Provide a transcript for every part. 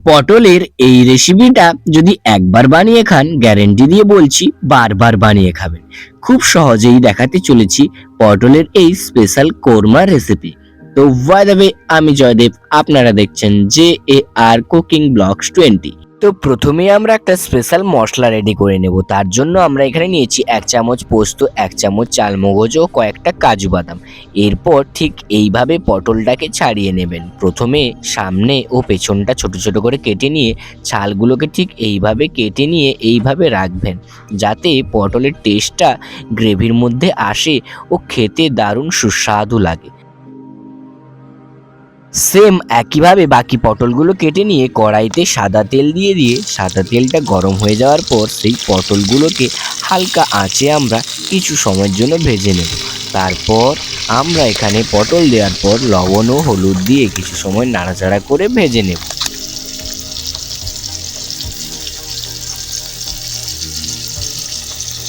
পটলের এই রেসিপিটা যদি একবার বানিয়ে খান গ্যারেন্টি দিয়ে বলছি বারবার বানিয়ে খাবেন। খুব সহজেই দেখাতে চলেছি পটলের এই স্পেশাল কোরমা রেসিপি তো ওয়াই দেবে আমি জয়দেব, আপনারা দেখছেন J A R cooking blogs twenty তো প্রথমে আমরা একটা স্পেশাল মশলা রেডি করে নেব। তার জন্য আমরা এখানে নিয়েছি এক চামচ পোস্ত, এক চামচ চালমগজ ও কয়েকটা কাজু বাদাম। এরপর ঠিক এইভাবে পটলটাকে ছাড়িয়ে নেবেন। প্রথমে সামনে ও পেছনটা ছোট ছোট করে কেটে নিয়ে ছালগুলোকে ঠিক এইভাবে কেটে নিয়ে এইভাবে রাখবেন। যাতে পটলের টেস্টটা গ্রেভির মধ্যে আসে ও খেতে দারুণ সুস্বাদু লাগে। সেম একইভাবে বাকি পটলগুলো কেটে নিয়ে কড়াইতে সাদা তেল দিয়ে দিয়ে সাদা তেলটা গরম হয়ে যাওয়ার পর সেই পটলগুলোকে হালকা আঁচে আমরা কিছু সময়ের জন্য ভেজে নেব। তারপর আমরা এখানে পটল দেওয়ার পর লবণ ও হলুদ দিয়ে কিছু সময় নাড়াচাড়া করে ভেজে নেব।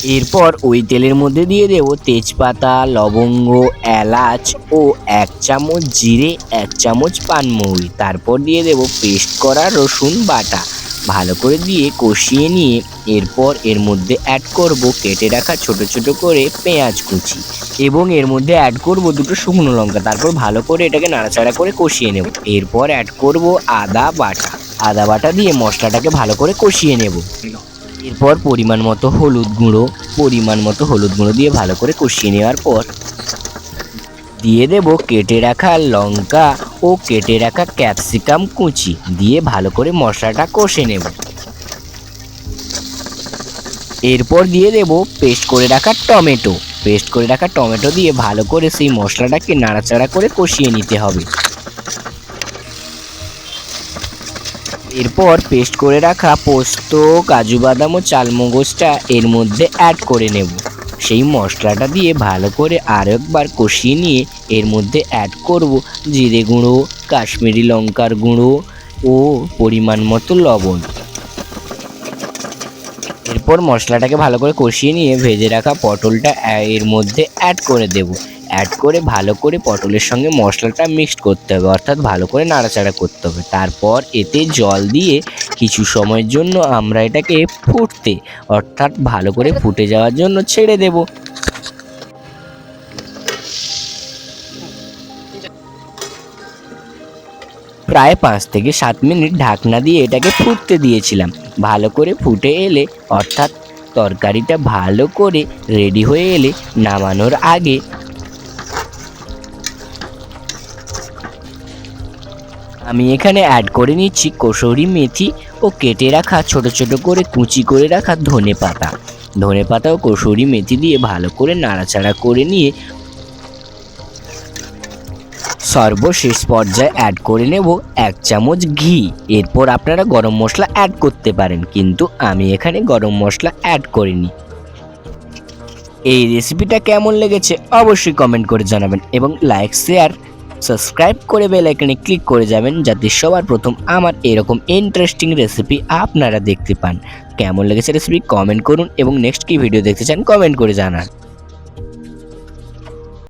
এরপর ওই তেলের মধ্যে দিয়ে দেব তেজপাতা, লবঙ্গ, এলাচ ও এক চামচ জিরে, এক চামচ পানমৌরি। তারপর দিয়ে দেব পেস্ট করা রসুন বাটা। ভালো করে দিয়ে কষিয়ে নিয়ে এরপর এর মধ্যে অ্যাড করব কেটে রাখা ছোট ছোট করে পেঁয়াজ কুচি এবং এর মধ্যে অ্যাড করব দুটো শুকনো লঙ্কা। তারপর ভালো করে এটাকে নাড়াচাড়া করে কষিয়ে নেব। এরপর অ্যাড করব আদা বাটা। আদা বাটা দিয়ে মশলাটাকে ভালো করে কষিয়ে নেব। এরপর পরিমাণ মতো হলুদ গুঁড়ো, পরিমাণ মতো হলুদ গুঁড়ো দিয়ে ভালো করে কষিয়ে নেওয়ার পর দিয়ে দেব কেটে রাখা লঙ্কা ও কেটে রাখা ক্যাপসিকাম কুচি দিয়ে ভালো করে মশলাটা কষে নেব। এরপর দিয়ে দেব পেস্ট করে রাখা টমেটো। পেস্ট করে রাখা টমেটো দিয়ে ভালো করে সেই মশলাটাকে নাড়াচাড়া করে কষিয়ে নিতে হবে। এরপর পেস্ট করে রাখা পোস্ত, কাজু বাদাম ও চালমগজটা এর মধ্যে অ্যাড করে নেব। সেই মশলাটা দিয়ে ভালো করে আরও একবার কষিয়ে নিয়ে এর মধ্যে অ্যাড করব জিরে গুঁড়ো, কাশ্মীরি লঙ্কার গুঁড়ো ও পরিমাণ মতো লবণ। এরপর মশলাটাকে ভালো করে কষিয়ে নিয়ে ভেজে রাখা পটলটা এর মধ্যে অ্যাড করে দেব। অ্যাড করে ভালো করে পটলের সঙ্গে মশলাটা মিক্সড করতে হবে, অর্থাৎ ভালো করে নাড়াচাড়া করতে হবে। তারপর এতে জল দিয়ে কিছু সময়ের জন্য আমরা এটাকে ফুটতে, অর্থাৎ ভালো করে ফুটে যাওয়ার জন্য ছেড়ে দেব। প্রায় পাঁচ থেকে সাত মিনিট ঢাকনা দিয়ে এটাকে ফুটতে দিয়েছিলাম। ভালো করে ফুটে এলে, অর্থাৎ তরকারিটা ভালো করে রেডি হয়ে এলে, নামানোর আগে আমি এখানে অ্যাড করে নিচ্ছি কসৌরি মেথি ও কেটে রাখা ছোট ছোট করে কুচি করে রাখা ধনে পাতা। ধনে পাতা ও কসৌরি মেথি দিয়ে ভালো করে নাড়াচাড়া করে নিয়ে সর্বশেষ পর্যায়ে অ্যাড করে নেব এক চামচ ঘি। এরপর আপনারা গরম মশলা অ্যাড করতে পারেন, কিন্তু আমি এখানে গরম মশলা অ্যাড করিনি। এই রেসিপিটা কেমন লেগেছে অবশ্যই কমেন্ট করে জানাবেন এবং লাইক শেয়ার সাবস্ক্রাইব করে বেল আইকনে ক্লিক করে যাবেন যাতে সবার প্রথম আমার এরকম ইন্টারেস্টিং রেসিপি আপনারা দেখতে পান। কেমন লেগেছে রেসিপি কমেন্ট করুন এবং নেক্সট কি ভিডিও দেখতে চান কমেন্ট করে জানান।